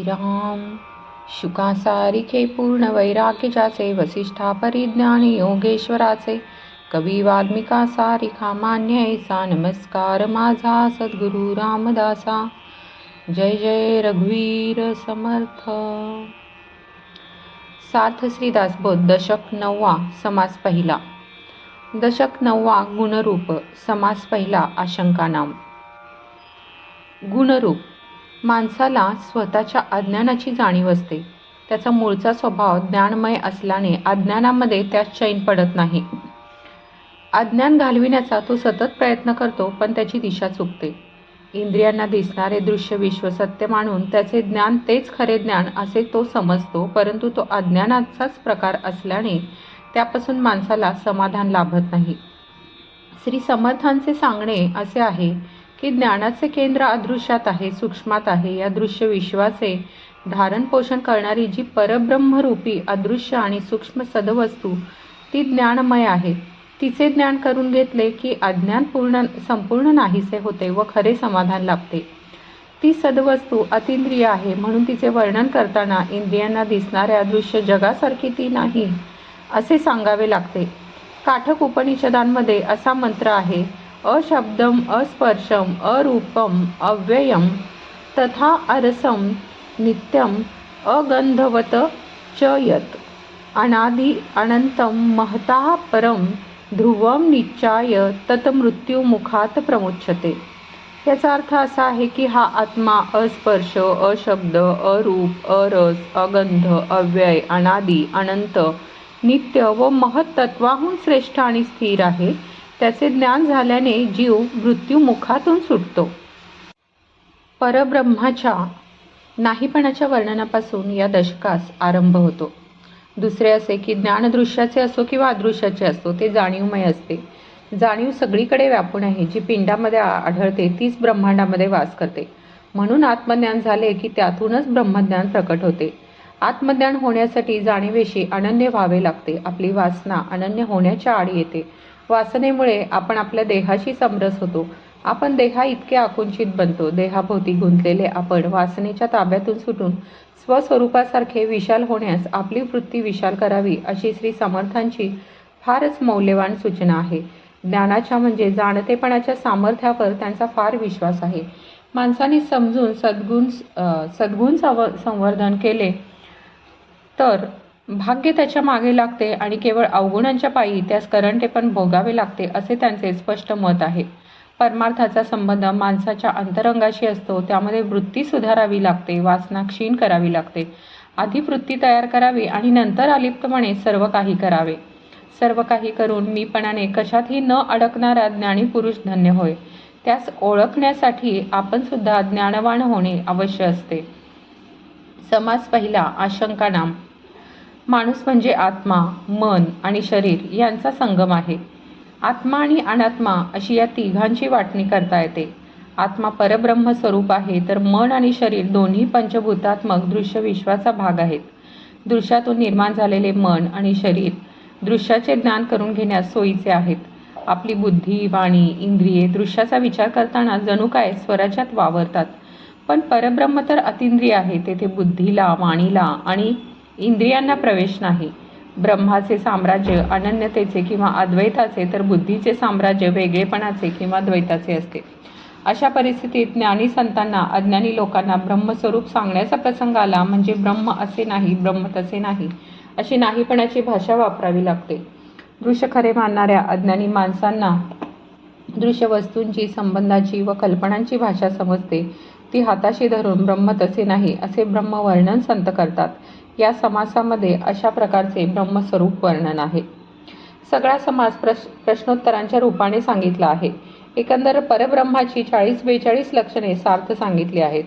श्रीराम। शुकासारिखे पूर्ण वैराग्य वसिष्ठा परिज्ञान योगेश्वराचे। कवी वाल्मिका सारिखा मान्य ऐसा नमस्कार माझा सद्गुरु रामदासा। जय जय रघुवीर समर्थ। साथ श्रीदास बोध दशक नववा समास पहिला। दशक नववा गुणरूप समास पहिला आशंका नाम गुणरूप माणसाला स्वतःच्या अज्ञानाची जाणीव असते. त्याचा मूळचा स्वभाव ज्ञानमय असल्याने अज्ञानामध्ये त्यास चैन पडत नाही. अज्ञान घालविण्याचा तो सतत प्रयत्न करतो पण त्याची दिशा चुकते. इंद्रियांना दिसणारे दृश्य विश्व सत्य मानून त्याचे ज्ञान तेच खरे ज्ञान असे तो समजतो परंतु तो अज्ञानाचाच प्रकार असल्याने त्यापासून माणसाला समाधान लाभत नाही. श्री समर्थांचे सांगणे असे आहे की ज्ञानाचे केंद्र अदृश्यात आहे सूक्ष्मात आहे. या दृश्य विश्वाचे धारण पोषण करणारी जी परब्रह्मरूपी अदृश्य आणि सूक्ष्म सदवस्तू ती ज्ञानमय आहे. तिचे ज्ञान करून घेतले की अज्ञान पूर्ण संपूर्ण नाहीसे होते व खरे समाधान लाभते. ती सदवस्तू अतिंद्रिय आहे म्हणून तिचे वर्णन करताना इंद्रियांना दिसणाऱ्या दृश्य जगासारखी ती नाही असे सांगावे लागते. काठक उपनिषदांमध्ये असा मंत्र आहे अशब्दम अस्पर्शम अरूपम अव्ययम तथा अरसम नित्यम अगंधवत च यत अनादि अनंतम महता परम ध्रुवम निश्चाय ततमृत्यूमुखात प्रमुच्छते याचा अर्थ असा आहे की हा आत्मा अस्पर्श अशब्द अरूप अरस अगंध अव्यय अनादी अनंत नित्य व महत्त्वाहून श्रेष्ठ आणि स्थिर आहे। त्याचे ज्ञान झाल्याने जीव मृत्यूमुखातून सुटतो. परब्रह्माच्या नाहीपणाच्या वर्णनापासून या दशकास आरंभ होतो. दुसरे असे की ज्ञानदृश्याचे असो किंवा अदृश्याचे असो ते जाणीवमय असते. जाणीव सगळीकडे व्यापून आहे. जी पिंडामध्ये आढळते तीच ब्रह्मांडामध्ये वास करते. म्हणून आत्मज्ञान झाले की त्यातूनच ब्रह्मज्ञान प्रकट होते. आत्मज्ञान होण्यासाठी जाणीवेशी अनन्य व्हावे लागते. आपली वासना अनन्य होण्याच्या आड येते. वासनेमुळे आपण आपल्या देहाशी समरस होतो. आपण देहा इतके आकुंचित बनतो. देहाभोवती गुंतलेले आपण वासनेच्या ताब्यातून सुटून स्वस्वरूपासारखे विशाल होण्यास आपली वृत्ती विशाल करावी अशी श्री समर्थांची फारच मौल्यवान सूचना आहे. ज्ञानाच्या म्हणजे जाणतेपणाच्या सामर्थ्यावर त्यांचा फार विश्वास आहे. माणसाने समजून सद्गुण सद्गुण संवर्धन केले तर भाग्य त्याच्यामागे लागते आणि केवळ अवगुणांच्या पायी त्यास करंटे पण भोगावे लागते असे त्यांचे स्पष्ट मत आहे. परमार्थाचा संबंध माणसाच्या अंतरंगाशी असतो त्यामध्ये वृत्ती सुधारावी लागते वासना क्षीण करावी लागते. आधी वृत्ती तयार करावी आणि नंतर अलिप्तपणे सर्व काही करावे. सर्व काही करून मीपणाने कशातही न अडकणारा ज्ञानी पुरुष धन्य होय. त्यास ओळखण्यासाठी आपण सुद्धा ज्ञानवान होणे अवश्य असते. समास पहिला आशंका नाम. माणूस म्हणजे आत्मा मन आणि शरीर यांचा संगम आहे. आत्मा आणि अनात्मा अशी या तिघांची वाटणी करता येते. आत्मा परब्रह्म स्वरूप आहे तर मन आणि शरीर दोन्ही पंचभूतात्मक दृश्य विश्वाचा भाग आहेत. दृश्यातून निर्माण झालेले मन आणि शरीर दृश्याचे ज्ञान करून घेण्यास सोयीचे आहेत. आपली बुद्धी वाणी इंद्रिये दृश्याचा विचार करताना जणू काय स्वराज्यात वावरतात. पण परब्रह्म तर अतिंद्रिय आहे तेथे बुद्धीला वाणीला आणि इंद्रियांना प्रवेश नाही. ब्रह्माचे साम्राज्य अनन्यतेचे किंवा अद्वैताचे तर बुद्धीचे साम्राज्य वेगळेपणाचे किंवा द्वैताचे असते. अशा परिस्थितीत ज्ञानी संतांना अज्ञानी लोकांना ब्रह्मस्वरूप सांगण्याचा प्रसंग आला म्हणजे ब्रह्म असे नाही ब्रह्म तसे नाही अशी नाहीपणाची भाषा वापरावी लागते. दृश्य खरे मानणाऱ्या अज्ञानी माणसांना दृश्य वस्तूंची संबंधाची व कल्पनांची भाषा समजते. ती हाताशी धरून ब्रह्म तसे नाही असे ब्रह्मवर्णन संत करतात. या समासामध्ये अशा प्रकारचे ब्रह्मस्वरूप वर्णन आहे. सगळा समास प्रश प्रश्नोत्तरांच्या रूपाने सांगितला आहे. एकंदर परब्रह्माची चाळीस बेचाळीस लक्षणे सार्थ सांगितली आहेत.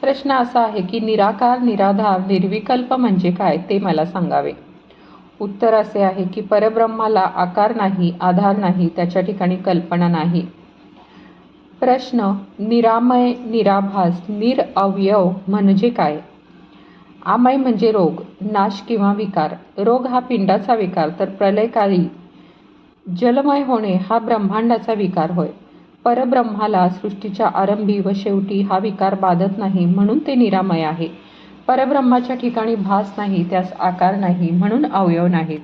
प्रश्न असा आहे की निराकार निराधार निर्विकल्प म्हणजे काय ते मला सांगावे. उत्तर असे आहे की परब्रह्माला आकार नाही आधार नाही त्याच्या ठिकाणी कल्पना नाही. प्रश्न निरामय निराभास निरअवयव म्हणजे काय? आमय म्हणजे रोग नाश किंवा विकार. रोग हा पिंडाचा विकार तर प्रलयकाळी जलमय होणे हा ब्रह्मांडाचा विकार होय. परब्रह्माला सृष्टीच्या आरंभी व शेवटी हा विकार बाधत नाही म्हणून ते निरामय आहे. परब्रह्माच्या ठिकाणी भास नाही त्यास आकार नाही म्हणून अवयव नाहीत.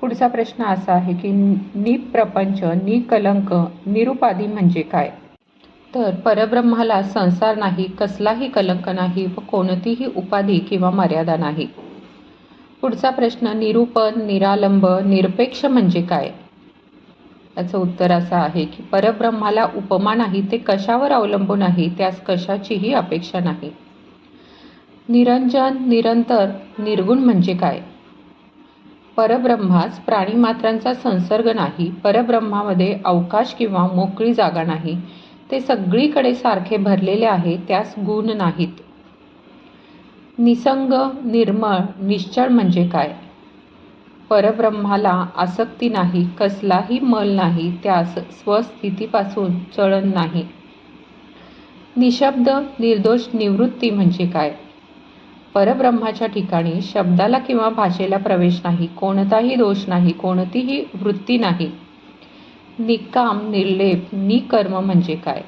पुढचा प्रश्न असा आहे की निप्रपंच निकलंक निरुपाधी म्हणजे काय? तर परब्रह्माला संसार नाही कसलाही कलंक नाही व कोणतीही उपाधी किंवा मर्यादा नाही. पुढचा प्रश्न निरूपण निरालंब निरपेक्ष म्हणजे काय? याचं उत्तर असं आहे की परब्रह्माला उपमा नाही ते कशावर अवलंबून आहे त्यास कशाचीही अपेक्षा नाही. निरंजन निरंतर निर्गुण म्हणजे काय? परब्रह्मास प्राणीमात्रांचा संसर्ग नाही परब्रह्मामध्ये अवकाश किंवा मोकळी जागा नाही ते सगळीकडे सारखे भरलेले आहे त्यास गुण नाहीत. निसंग निर्मळ निश्चळ म्हणजे काय? परब्रह्माला आसक्ती नाही कसलाही मल नाही त्यास स्वस्थितीपासून चळण नाही. निशब्द निर्दोष निवृत्ती म्हणजे काय? परब्रह्माच्या ठिकाणी शब्दाला किंवा भाषेला प्रवेश नाही कोणताही दोष नाही कोणतीही वृत्ती नाही. निकाम निर्लेप निकर्म म्हणजे काय?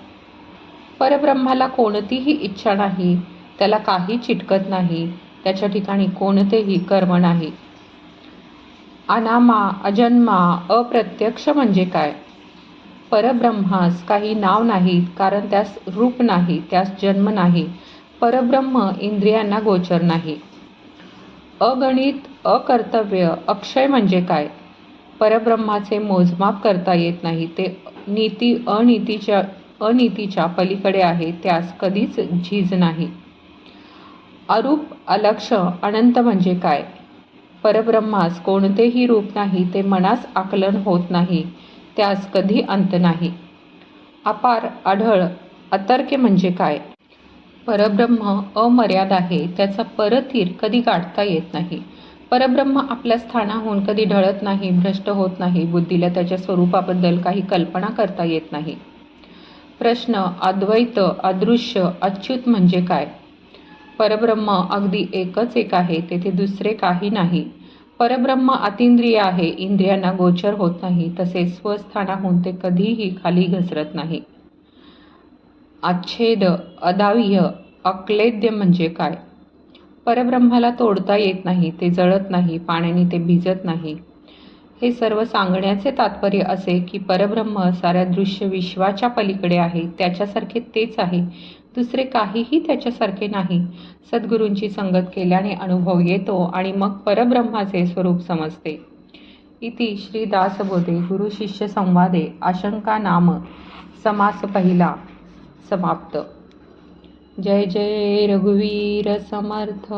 परब्रह्माला कोणतीही इच्छा नाही त्याला काही चिटकत नाही त्याच्या ठिकाणी कोणतेही कर्म नाही. अनामा अजन्मा अप्रत्यक्ष म्हणजे काय? परब्रह्मास काही नाव नाही कारण त्यास रूप नाही त्यास जन्म नाही. परब्रह्म इंद्रियांना गोचर नाही. अगणित अकर्तव्य अक्षय म्हणजे काय? परब्रह्माचे मोजमाप करता येत नाही. ते नीती अनितीच्या अनितीच्या पलीकडे आहे त्यास कधीच झीज नाही. अरूप अलक्ष अनंत म्हणजे काय? परब्रह्मास कोणतेही रूप नाही ते मनास आकलन होत नाही त्यास कधी अंत नाही. अपार आढळ अतर्क्य म्हणजे काय? परब्रह्म अमर्याद आहे त्याचा परतीर कधी गाठता येत नाही. परब्रह्म आपल्या स्थानाहून कधी ढळत नाही भ्रष्ट होत नाही बुद्धीला त्याच्या स्वरूपाबद्दल काही कल्पना करता येत नाही. प्रश्न अद्वैत अदृश्य अच्युत म्हणजे काय? परब्रह्म अगदी एकच एक आहे तेथे दुसरे काही नाही. परब्रह्म अतिंद्रिय आहे इंद्रियांना गोचर होत नाही तसेच स्वस्थानाहून ते कधीही खाली घसरत नाही. अच्छेद अदाव्य अक्लेद्य म्हणजे काय? परब्रह्माला तोडता येत नाही ते जळत नाही पाण्याने ते भिजत नाही. हे सर्व सांगण्याचे तात्पर्य असे की परब्रह्म साऱ्या दृश्य विश्वाच्या पलीकडे आहे त्याच्यासारखे तेच आहे. दुसरे काहीही त्याच्यासारखे नाही. सद्गुरूंची संगत केल्याने अनुभव येतो आणि मग परब्रह्माचे स्वरूप समजते. इति श्री दासबोधे संवादे आशंका नाम समास पहिला समाप्त. जय जय रघुवीर समर्थ.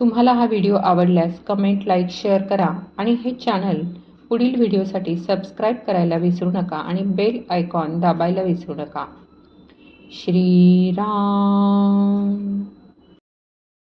तुम्हाला हा व्हिडिओ आवडल्यास कमेंट लाईक शेअर करा आणि हे चॅनल पुढील व्हिडिओसाठी सबस्क्राईब करायला विसरू नका आणि बेल आयकॉन दाबायला विसरू नका. श्रीराम.